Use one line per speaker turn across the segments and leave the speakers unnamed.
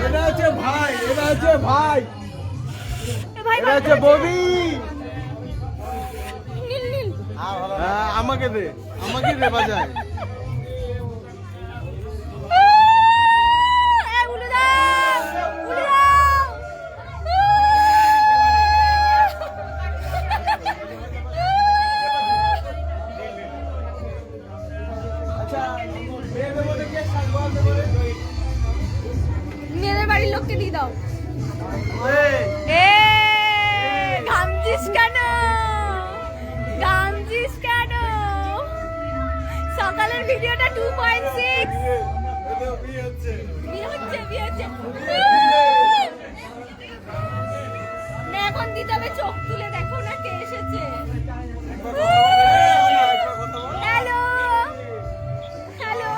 এটা হচ্ছে ভাই এটা হচ্ছে ভাই এটা হচ্ছে ববি হ্যাঁ আমাকে দে আমাকে দে বাজায়
ভিডিওটা টু পয়েন্ট সিক্স
এদের বিয়ে হচ্ছে।
বিয়ে হচ্ছে। বিয়ে হচ্ছে না, এখন দিতে হবে চোখ তুলে, দেখো না কে এসেছে। হ্যালো। হ্যালো।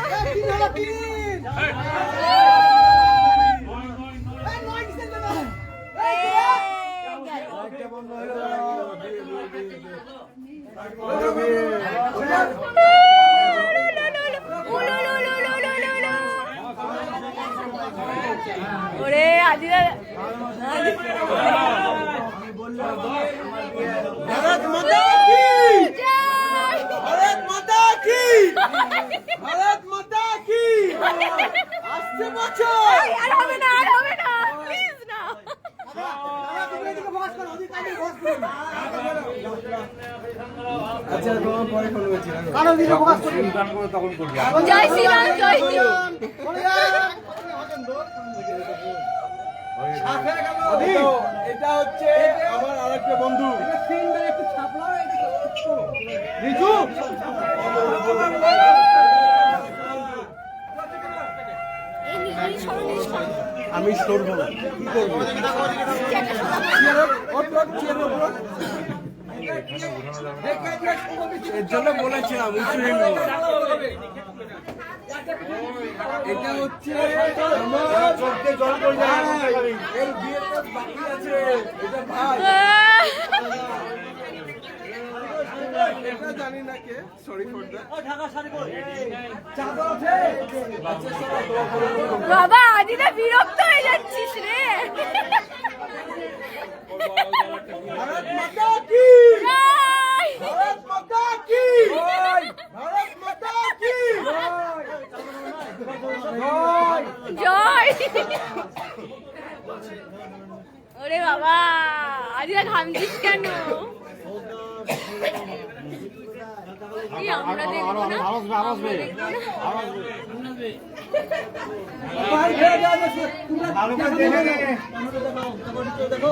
বন্ধ হলো।
ওরে আদিরা
ভারত মাতা কি? ভারত মাতা কি? ভারত মাতা কি? আসছে বছর।
আর হবে না আর হবে না প্লিজ না।
আচ্ছা তোমার পরে ফোন করছি।
জয় শ্রীরাম জয় শ্রীরাম।
এটা হচ্ছে আমার আরেকটা বন্ধু। আমি সরবো না। কি করব? এর জন্য বলেছিলাম উঁচু হিন্দি এটা হচ্ছে আমার চোখে জল পড়ে যায়। এর বিয়েটা বাকি আছে। এটা ভাই। এটা জানি না কে। সরি ফর দ্যাট চাদর আছে। শোনো, দোয়া করো,
বাবা আদিরা বিরক্ত হয়ে যাচ্ছিস রে
ভারত মাতা কি
জয়!
ভারত মাতা কি ভারত মাতা কি জয়।
জয় ওরে বাবা ঘামছিস কেন? আমরা দেখব না?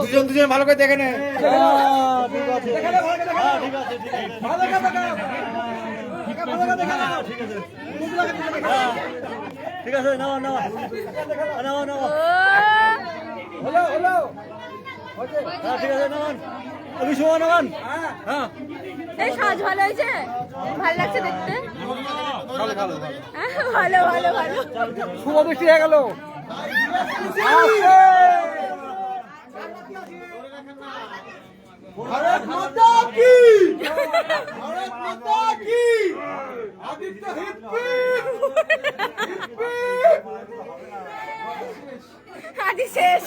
দুজন দুজন ভালো করে দেখে নে। ঠিক আছে নাও নাও। নাও নাও।
ও,
হলো হলো
হ্যাঁ ঠিক আছে নামান আমি শোয়া নামান হ্যাঁ।
এই সাজ ভালো হয়েছে? ভালো লাগছে দেখতে?
ভালো ভালো
হ্যাঁ, ভালো ভালো ভালো।
শুভ বৃষ্টি হয়ে গেল। ভারত মাতা কি? ভারত মাতা কি? আদিত্য হিপ্পি! হিপ্পি!
আদি শেষ।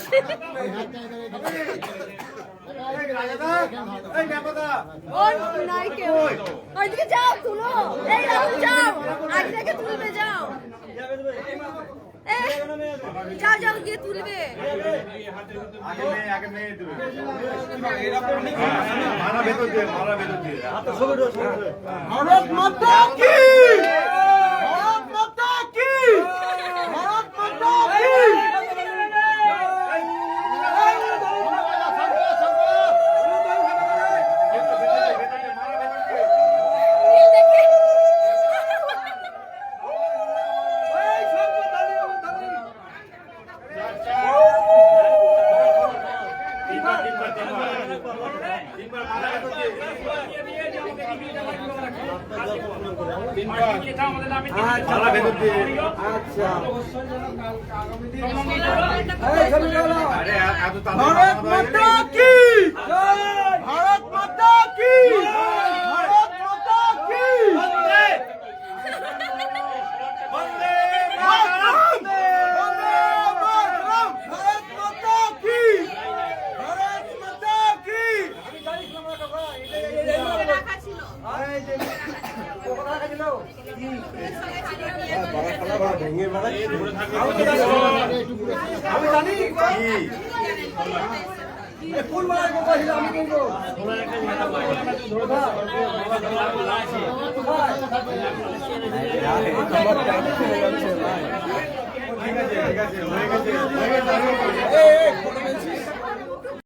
যাও তুলো। এই রাহুল যাও। আদিরাকে তুলবে যাও। যাও যাও গিয়ে তুলবে।
ভারত মাতা কি? আচ্ছা। আচ্ছা। এই ছবি ভারত কি জয় আমি জানি। ফুল মালা আমি কিনবো
ঠিক আছে ঠিক আছে হয়ে গেছে হয়ে গেছে।